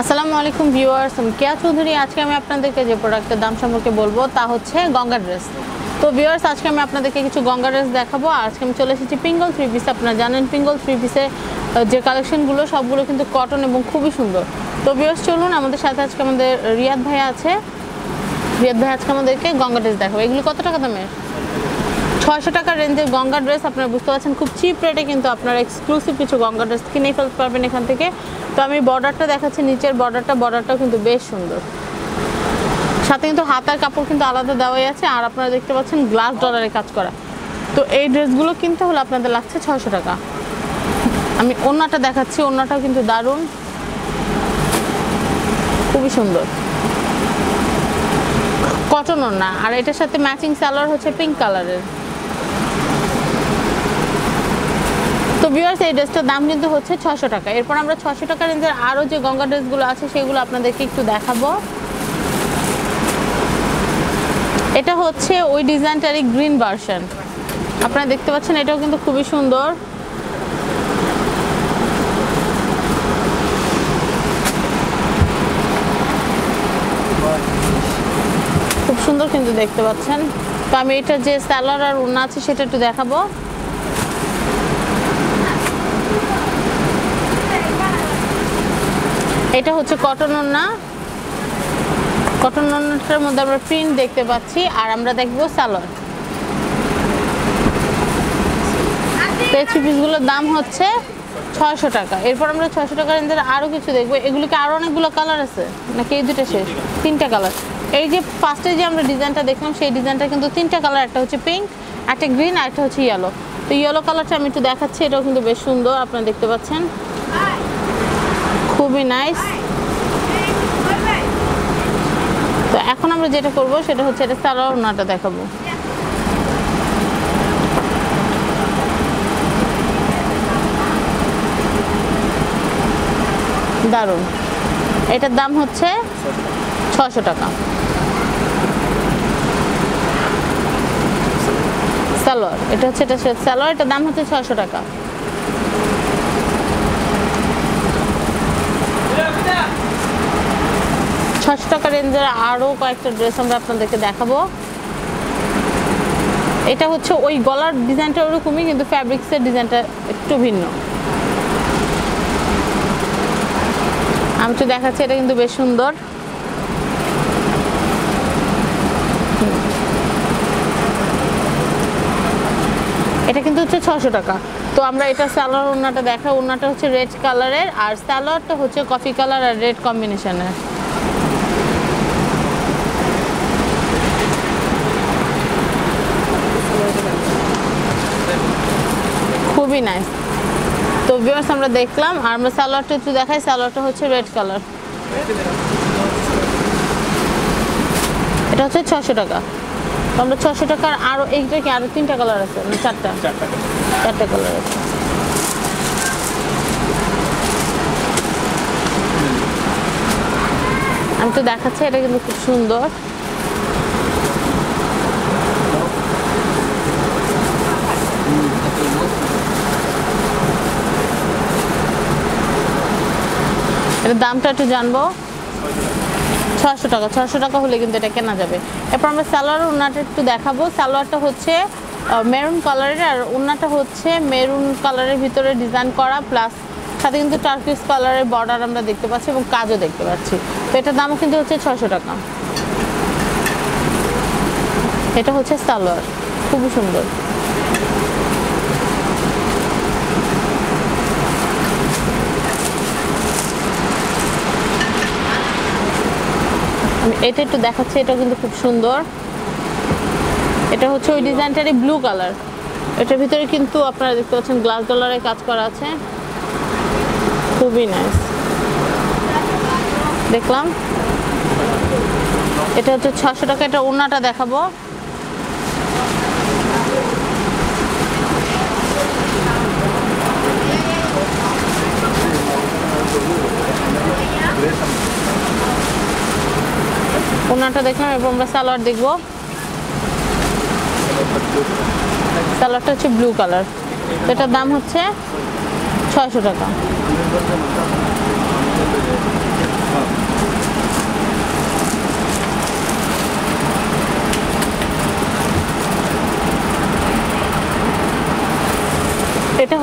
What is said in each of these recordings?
আসসালামু আলাইকুম ভিউয়ার্স, আমি কেয়া চৌধুরী। আজকে আমি আপনাদেরকে যে প্রোডাক্টের দাম সম্পর্কে বলব, তা হচ্ছে গঙ্গা ড্রেস। তো ভিউয়ার্স, আজকে আমি আপনাদেরকে কিছু গঙ্গা ড্রেস দেখাবো। আজকে আমি চলে এসেছি পিঙ্গল থ্রি পিস। আপনারা জানেন পিঙ্গল থ্রি পিসের যে কালেকশনগুলো, সবগুলো কিন্তু কটন এবং খুবই সুন্দর। তো ভিউয়ার্স, চলুন আমাদের সাথে আজকে আমাদের রিয়াদ ভাই আছে। রিয়াদ ভাই, আজকে আমাদেরকে গঙ্গা ড্রেস দেখাবো। এগুলো কত টাকা দামের? ছয়শো টাকার রেঞ্জের গঙ্গা ড্রেস, আপনারা বুঝতে পারছেন, খুব চিপ রেটে কিন্তু আপনারা এক্সক্লুসিভ কিছু গঙ্গা ড্রেস কিনে ফেলতে পারবেন এখান থেকে। তো আমি বর্ডারটা দেখাচ্ছি, নিচের বর্ডারটা বর্ডারটাও কিন্তু বেশ সুন্দর। সাথে কিন্তু হাতার কাপড় কিন্তু আলাদা দেওয়াই আছে, আর আপনারা দেখতে পাচ্ছেন গ্লাস ডলারে কাজ করা। তো এই ড্রেসগুলো কিনতে হলে আপনাদের লাগছে ছয়শো টাকা। আমি ওন্নাটা দেখাচ্ছি, ওন্নাটাও কিন্তু দারুণ। খুবই সুন্দর। কটন ওন্না, আর এটার সাথে ম্যাচিং সালোয়ার হচ্ছে পিঙ্ক কালারের ভিউয়ার্স এই ড্রেসটার দাম কিন্তু হচ্ছে ছশো টাকা। এরপর আমরা ছশো টাকা রেঞ্জের আরও যে গঙ্গা ড্রেসগুলো আছে, সেগুলো আপনাদেরকে একটু দেখাবো। এটা হচ্ছে ওই ডিজাইনটারই গ্রিন ভার্সন আপনারা দেখতে পাচ্ছেন, এটাও কিন্তু খুবই সুন্দর। খুব সুন্দর কিন্তু দেখতে পাচ্ছেন। তো আমি এটা যে স্যালার আর উন্না আছে, সেটা একটু দেখাবো। এটা হচ্ছে কটন ওন্না কটন ওন্নাটার মধ্যে আমরা প্রিন্ট দেখতে পাচ্ছি, আর আমরা দেখব সালোয়ার। থ্রি পিসগুলোর দাম হচ্ছে ছয়শো টাকা। এরপর আমরা ছয়শো টাকা রেঞ্জের আরও কিছু দেখব। এগুলিকে আরও অনেকগুলো কালার আছে, নাকি এই দুটো শেষ? তিনটা কালার এই যে ফার্স্টে যে আমরা ডিজাইনটা দেখলাম, সেই ডিজাইনটা কিন্তু তিনটা কালার একটা হচ্ছে পিঙ্ক একটা গ্রিন আর একটা হচ্ছে ইয়েলো তো ইয়েলো কালারটা আমি একটু দেখাচ্ছি, এটাও কিন্তু বেশ সুন্দর, আপনারা দেখতে পাচ্ছেন। খুবই নাইস তো এখন আমরা যেটা করব, সেটা হচ্ছে এটা সালোয়ার দেখাবো। দারুণ। এটার দাম হচ্ছে ছশো টাকা। সালোয়ার, এটা হচ্ছে এটা সালোয়ার, এটার দাম হচ্ছে ছশো টাকা। ছশো টাকা রেঞ্জের আরও কয়েকটা ড্রেস আমরা আপনাদেরকে দেখাবো। এটা হচ্ছে ওই গলার ডিজাইনটা ওরকমই, কিন্তু ফ্যাব্রিক্সের ডিজাইনটা একটু ভিন্ন। আমি তো দেখাচ্ছি, এটা কিন্তু বেশ সুন্দর। এটা কিন্তু হচ্ছে ছশো টাকা। তো আমরা এটা সালোয়ার ওনাটা দেখা ওনাটা হচ্ছে রেড কালারের, আর সালোয়ারটা হচ্ছে কফি কালার আর রেড কম্বিনেশনের। খুবই নাইস তো ভিউয়ার্স আমরা দেখলাম আর আমরা সালোয়ারটা একটু দেখাই সালোয়ারটা হচ্ছে রেড কালার এটা হচ্ছে ছশো টাকা। আমরা ছশো টাকার আরও এইটা কি আরও তিনটা কালার আছে? না চারটা? চারটা কালার আছে। আমি তো দেখাচ্ছি এটা কিন্তু খুব সুন্দর। এটার দামটা একটু জানব? ছশো টাকা ছশো টাকা হলে কিন্তু এটা কেনা যাবে। এরপর আমরা সালোয়ার উন্নাটা একটু দেখাবো। সালোয়ারটা হচ্ছে মেরুন কালারের আর উন্নাটা হচ্ছে মেরুন কালারের ভিতরে ডিজাইন করা প্লাস সাথে কিন্তু টার্কিস কালারের বর্ডার আমরা দেখতে পাচ্ছি এবং কাজও দেখতে পাচ্ছি। তো এটার দামও কিন্তু হচ্ছে ছশো টাকা। এটা হচ্ছে সালোয়ার। খুবই সুন্দর। এটা একটু দেখাচ্ছি, এটা কিন্তু খুব সুন্দর। এটা হচ্ছে ওই ডিজাইনটারই ব্লু কালার এটার ভিতরে কিন্তু আপনারা দেখতে পাচ্ছেন গ্লাস ডলারে কাজ করা আছে। খুবই নাইস দেখলাম। এটা হচ্ছে ছশো টাকা, এটা ওনাটা দেখাবো। ওনাটা দেখলাম এরপর আমরা সালোয়ার দেখব। সালোয়ারটা হচ্ছে ব্লু কালার এটার দাম হচ্ছে ছয়শো টাকা।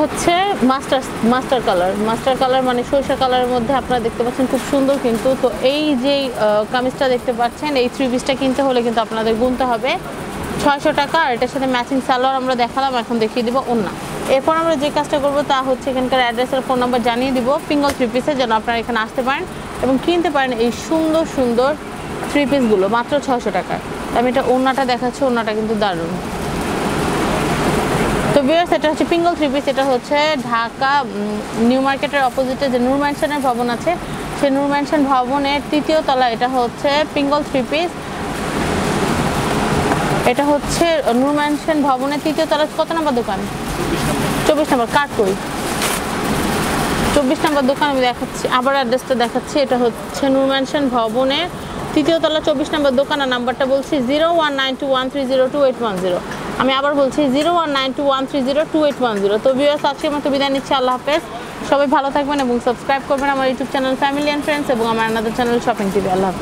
হচ্ছে master master colour. Master colour মানে সরিষা কালারের মধ্যে আপনারা দেখতে পাচ্ছেন খুব সুন্দর কিন্তু। তো এই যে কামিজটা দেখতে পাচ্ছেন, এই থ্রি পিসটা কিনতে হলে কিন্তু আপনাদের গুনতে হবে ছয়শো টাকা। আর এটার সাথে ম্যাচিং সালোয়ার আমরা দেখালাম, এখন দেখিয়ে দিব ওন্না এরপর আমরা যে কাজটা করব তা হচ্ছে এখানকার অ্যাড্রেস আর ফোন নাম্বার জানিয়ে দিব পিঙ্গল থ্রি পিসের যেন আপনারা এখানে আসতে পারেন এবং কিনতে পারেন এই সুন্দর সুন্দর থ্রি পিসগুলো মাত্র ছয়শো টাকায়। তো আমি এটা ওন্নাটা দেখাচ্ছি ওন্নাটা কিন্তু দারুণ। তো বিয়ার্স এটা হচ্ছে পিঙ্গল থ্রি পিস এটা হচ্ছে ঢাকা নিউ মার্কেটের অপোজিটে যে নূর ম্যানশনের ভবন আছে, সেই নূর ম্যানশন ভবনের তৃতীয় তলা এটা হচ্ছে পিঙ্গল থ্রি পিস এটা হচ্ছে নূর ম্যানশন ভবনের তৃতীয় তলা কত নম্বর দোকান? চব্বিশ নম্বর কাঠ কই চব্বিশ নম্বর দোকান আমি দেখাচ্ছি, আবার অ্যাড্রেসটা দেখাচ্ছি, এটা হচ্ছে নূর ম্যানশন ভবনের তৃতীয় তলা, চব্বিশ নম্বর দোকান, আর নাম্বারটা বলছি zero one nine two one three zero two eight one zero আমি আবার বলছি zero one nine two one three zero two eight one zero তো ভিউয়ার্স আজকের মতো বিদায় নিচ্ছি, আল্লাহ হাফেজ। সবাই ভালো থাকবেন এবং সাবস্ক্রাইব করবেন আমার YouTube channel family and friends এবং আমার আনাদের চ্যানেল শপিং টিভি আল্লাহ হাফেজ।